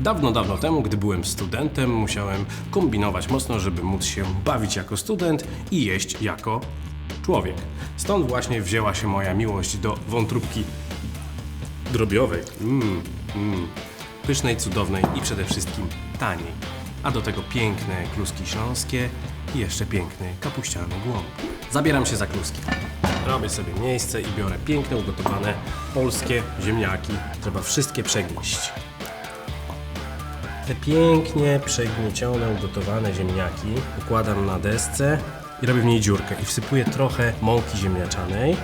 Dawno, dawno temu, gdy byłem studentem, musiałem kombinować mocno, żeby móc się bawić jako student i jeść jako człowiek. Stąd właśnie wzięła się moja miłość do wątróbki drobiowej. Mmm, mm. Pysznej, cudownej i przede wszystkim taniej. A do tego piękne kluski śląskie i jeszcze piękny kapuściany głąb. Zabieram się za kluski. Robię sobie miejsce i biorę piękne, ugotowane polskie ziemniaki. Trzeba wszystkie przegnieść. Te pięknie przegniecione, ugotowane ziemniaki układam na desce i robię w niej dziurkę i wsypuję trochę mąki ziemniaczanej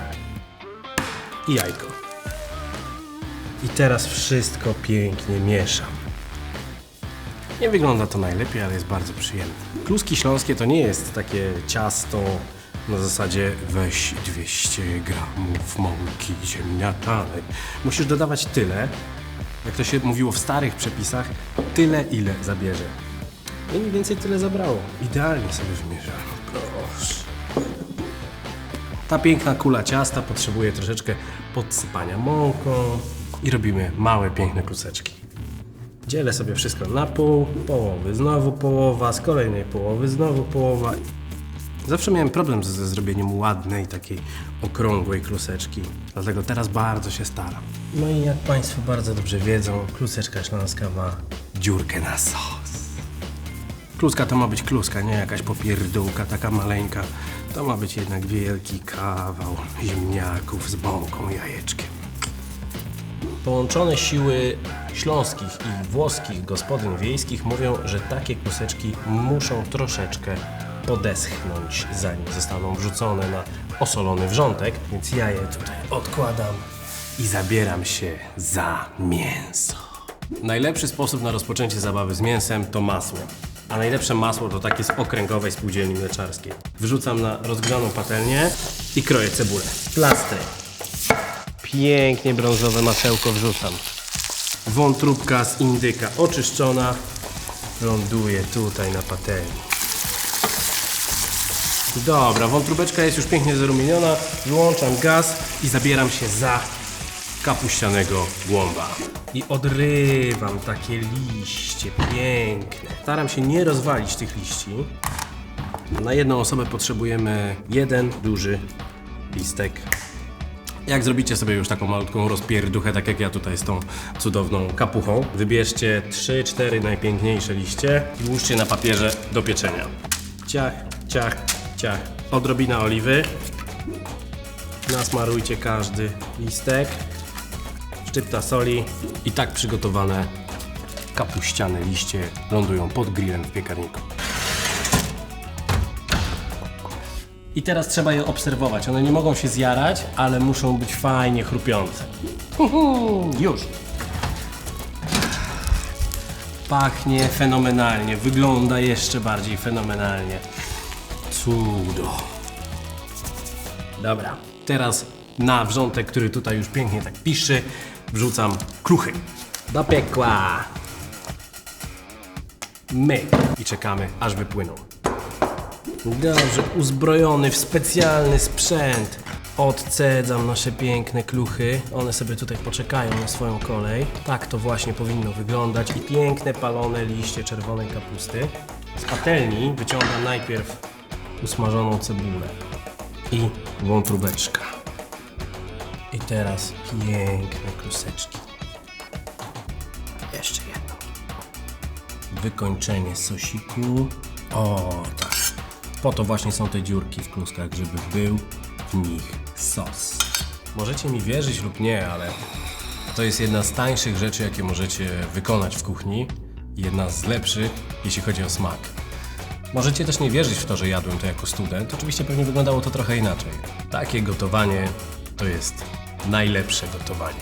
i jajko. I teraz wszystko pięknie mieszam. Nie wygląda to najlepiej, ale jest bardzo przyjemne. Kluski śląskie to nie jest takie ciasto na zasadzie weź 200 gramów mąki ziemniaczanej. Musisz dodawać tyle, jak to się mówiło w starych przepisach, tyle ile zabierze. I mniej więcej tyle zabrało. Idealnie sobie wymierzałem. Proszę. Ta piękna kula ciasta potrzebuje troszeczkę podsypania mąką i robimy małe, piękne kluseczki. Dzielę sobie wszystko na pół, połowy, znowu połowa, z kolejnej połowy, znowu połowa. Zawsze miałem problem ze zrobieniem ładnej, takiej okrągłej kluseczki, dlatego teraz bardzo się staram. No i jak Państwo bardzo dobrze wiedzą, kluseczka śląska ma dziurkę na sos. Kluska to ma być kluska, nie jakaś popierdółka taka maleńka. To ma być jednak wielki kawał ziemniaków z bąką jajeczkiem. Połączone siły śląskich i włoskich gospodyń wiejskich mówią, że takie kluseczki muszą troszeczkę podeschnąć, zanim zostaną wrzucone na osolony wrzątek. Więc ja je tutaj odkładam i zabieram się za mięso. Najlepszy sposób na rozpoczęcie zabawy z mięsem to masło. A najlepsze masło to takie z okręgowej spółdzielni mleczarskiej. Wrzucam na rozgrzaną patelnię i kroję cebulę. Plastry. Pięknie brązowe masełko wrzucam. Wątróbka z indyka oczyszczona ląduje tutaj na patelni. Dobra, wątróbeczka jest już pięknie zarumieniona. Wyłączam gaz i zabieram się za kapuścianego głąba. I odrywam takie liście piękne. Staram się nie rozwalić tych liści. Na jedną osobę potrzebujemy jeden duży listek. Jak zrobicie sobie już taką malutką rozpierduchę, tak jak ja tutaj z tą cudowną kapuchą, wybierzcie 3-4 najpiękniejsze liście i ułóżcie na papierze do pieczenia. Ciach, ciach, ciach. Odrobina oliwy. Nasmarujcie każdy listek. Szczypta soli i tak przygotowane kapuściane liście lądują pod grillem w piekarniku. I teraz trzeba je obserwować. One nie mogą się zjarać, ale muszą być fajnie chrupiące. Huhu, Już. Pachnie fenomenalnie, wygląda jeszcze bardziej fenomenalnie. Cudo. Dobra, teraz na wrzątek, który tutaj już pięknie tak piszczy, wrzucam kruchy. Do piekła. Myk. I czekamy, aż wypłyną. Dobrze, uzbrojony w specjalny sprzęt. Odcedzam nasze piękne kluchy. One sobie tutaj poczekają na swoją kolej. Tak to właśnie powinno wyglądać. I piękne palone liście czerwonej kapusty. Z patelni wyciągam najpierw usmażoną cebulę i wątróbeczka. I teraz piękne kluseczki. Jeszcze jedno. Wykończenie sosiku. O, tak. Po to właśnie są te dziurki w kluskach, żeby był w nich sos. Możecie mi wierzyć lub nie, ale to jest jedna z tańszych rzeczy, jakie możecie wykonać w kuchni. Jedna z lepszych, jeśli chodzi o smak. Możecie też nie wierzyć w to, że jadłem to jako student. Oczywiście pewnie wyglądało to trochę inaczej. Takie gotowanie to jest najlepsze gotowanie.